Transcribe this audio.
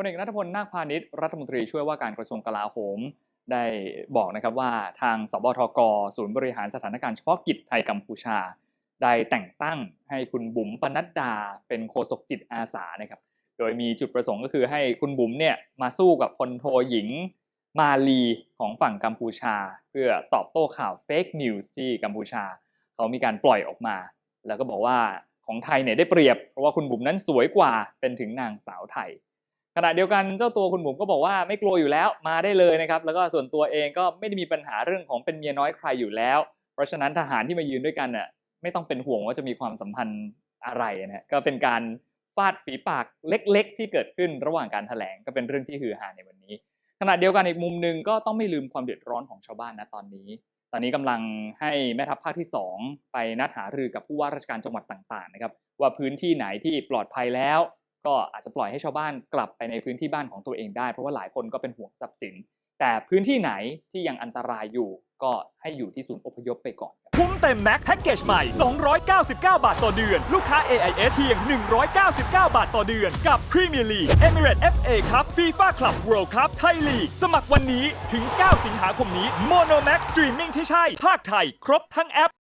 ลเอกนัทพลนาคพาณิชย์รัฐมนตรีช่วยว่าการกระทรวงกลาโหม ได้บอกนะครับว่าทางสบทกศูนย์บริหารสถานการณ์เฉพาะกิจไทยกัมพูชา ได้แต่งตั้งให้คุณบุ๋มปนัดดา เป็นโฆษกจิตอาสานะครับ โดยมีจุดประสงค์ก็คือให้คุณบุ๋มเนี่ยมาสู้กับพลโทหญิงมาลีของฝั่งกัมพูชา เพื่อตอบโต้ข่าวเฟกนิวส์ที่กัมพูชา เขามีการปล่อยออกมา แล้วก็บอกว่าของไทยเนี่ยได้เปรียบเพราะว่าคุณบุ๋มนั้นสวยกว่าเป็นถึงนางสาวไทย ณะเดียวกันเจ้าตัวคุณบุ๋มก็บอกว่าไม่กลัวอยู่แล้วมาได้เลยนะครับแล้วก็ส่วนตัวเองก็ไม่ได้มีปัญหาเรื่องของเป็นเมียน้อยใครอยู่แล้ว เพราะฉะนั้นทหารที่มายืนด้วยกันน่ะไม่ต้องเป็นห่วงว่าจะมีความสัมพันธ์อะไรนะฮะก็เป็นการฟาดฝีปากเล็ก ๆ ที่เกิดขึ้นระหว่างการแถลงก็เป็นเรื่องที่ฮือฮาในวันนี้ขณะเดียวกันอีกมุมหนึ่งก็ต้องไม่ลืมความเดือดร้อนของชาวบ้านนะตอนนี้ ตอนนี้กำลังให้แม่ทัพภาคที่ 2 ไปนัดหารือกับผู้ว่าราชการจังหวัดต่างๆนะครับว่าพื้นที่ไหนที่ปลอดภัยแล้ว ก็อาจจะปล่อยให้ชาวบ้านกลับไปในพื้นที่บ้านของตัวเองได้ เพราะว่าหลายคนก็เป็นห่วงทรัพย์สิน แต่พื้นที่ไหนที่ยังอันตรายอยู่ ก็ให้อยู่ที่ศูนย์อพยพไปก่อน คุ้มเต็มแม็กแพ็กเกจใหม่ 299 บาทต่อเดือน ลูกค้า AIS เพียง 199 บาทต่อเดือน กับ Premier League Emirates FA Cup FIFA Club World Cup Thai League สมัครวันนี้ถึง 9 สิงหาคมนี้ Mono Max Streaming ที่ใช่ภาคไทย ครบทั้งแอป